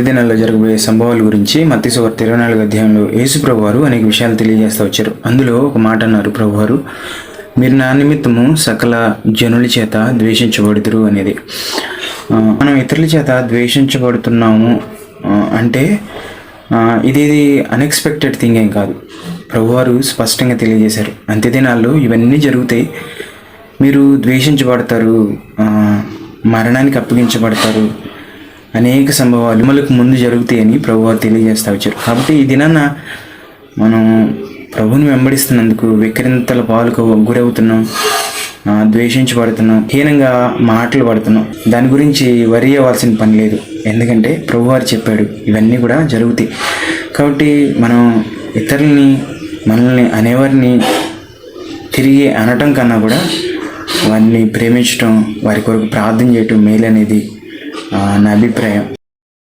ఈ దినాల్లో జరగబోయే సంభవాల గురించి మత్తి ఇరవై నాలుగు అధ్యాయంలో యేసు వారు అనేక విషయాలు తెలియజేస్తూ వచ్చారు. అందులో ఒక మాట అన్నారు ప్రభు వారు మీరు నా నిమిత్తము సకల జనుల చేత ద్వేషించబడుతురు అనేది. మనం ఇతరుల చేత ద్వేషించబడుతున్నాము అంటే ఇది అన్ఎక్స్పెక్టెడ్ థింగ్ ఏం కాదు. ప్రభువారు స్పష్టంగా తెలియజేశారు. అంత్య దినాల్లో ఇవన్నీ జరుగుతాయి మీరు ద్వేషించబడతారు మరణానికి అప్పగించబడతారు అనేక సంభవాలు మనకు ముందు జరుగుతాయని ప్రభువారు తెలియజేస్తా వచ్చారు. కాబట్టి ఈ దినాన మనం ప్రభుని వెంబడిస్తున్నందుకు విక్రింతల పాలకు గురవుతున్నాం ద్వేషించబడుతున్నాం హీనంగా మాటలు పడుతున్నాం. దాని గురించి వరి అవ్వాల్సిన పని లేదు. ఎందుకంటే ప్రభువారు చెప్పాడు ఇవన్నీ కూడా జరుగుతాయి. కాబట్టి మనం ఇతరులని మనల్ని అనేవారిని తిరిగి అనటం కన్నా కూడా వారిని ప్రేమించటం వారి కొరకు ప్రార్థన చేయటం మేలు అనేది ആ നബിപ്രായം